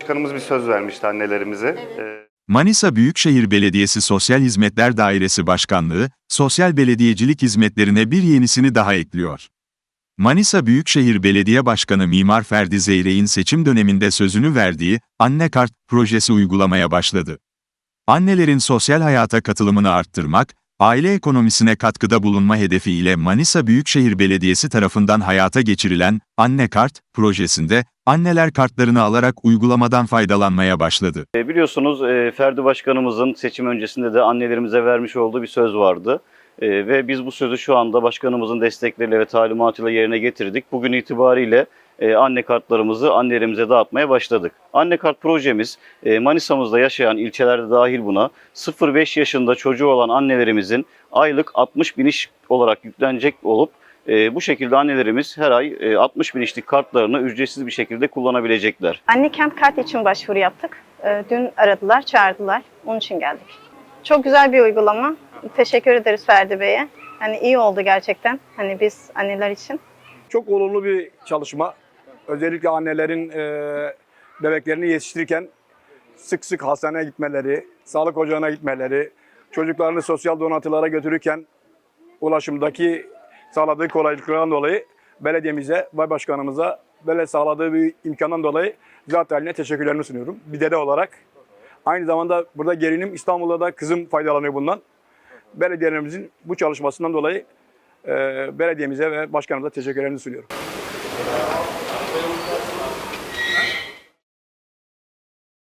Başkanımız bir söz vermişti annelerimize. Ee, Manisa Büyükşehir Belediyesi Sosyal Hizmetler Dairesi Başkanlığı, sosyal belediyecilik hizmetlerine bir yenisini daha ekliyor. Manisa Büyükşehir Belediye Başkanı Mimar Ferdi Zeyrek'in seçim döneminde sözünü verdiği Anne Kart projesi uygulamaya başladı. Annelerin sosyal hayata katılımını arttırmak, aile ekonomisine katkıda bulunma hedefiyle Manisa Büyükşehir Belediyesi tarafından hayata geçirilen Anne Kart projesinde anneler kartlarını alarak uygulamadan faydalanmaya başladı. E, Biliyorsunuz e, Ferdi Başkanımızın seçim öncesinde de annelerimize vermiş olduğu bir söz vardı. E, Ve biz bu sözü şu anda başkanımızın destekleriyle ve talimatıyla yerine getirdik. Bugün itibariyle anne kartlarımızı annelerimize dağıtmaya başladık. Anne kart projemiz e, Manisa'mızda yaşayan ilçelerde dahil buna 0-5 yaşında çocuğu olan annelerimizin aylık 60 bin iş olarak yüklenecek olup e, bu şekilde annelerimiz her ay e, 60 bin işlik kartlarını ücretsiz bir şekilde kullanabilecekler. Anne kent kart için başvuru yaptık. Dün aradılar, çağırdılar. Onun için geldik. Çok güzel bir uygulama. Teşekkür ederiz Ferdi Bey'e. Hani iyi oldu gerçekten. Hani biz anneler için. Çok olumlu bir çalışma. Özellikle annelerin e, bebeklerini yetiştirirken sık sık hastaneye gitmeleri, sağlık ocağına gitmeleri, çocuklarını sosyal donatılara götürürken ulaşımdaki sağladığı kolaylıklardan dolayı belediyemize ve başkanımıza böyle sağladığı bir imkandan dolayı zat haline teşekkürlerimi sunuyorum. Bir dede olarak. Aynı zamanda burada gelinim İstanbul'da da kızım faydalanıyor bundan. Belediyelerimizin bu çalışmasından dolayı e, belediyemize ve başkanımıza teşekkürlerimi sunuyorum.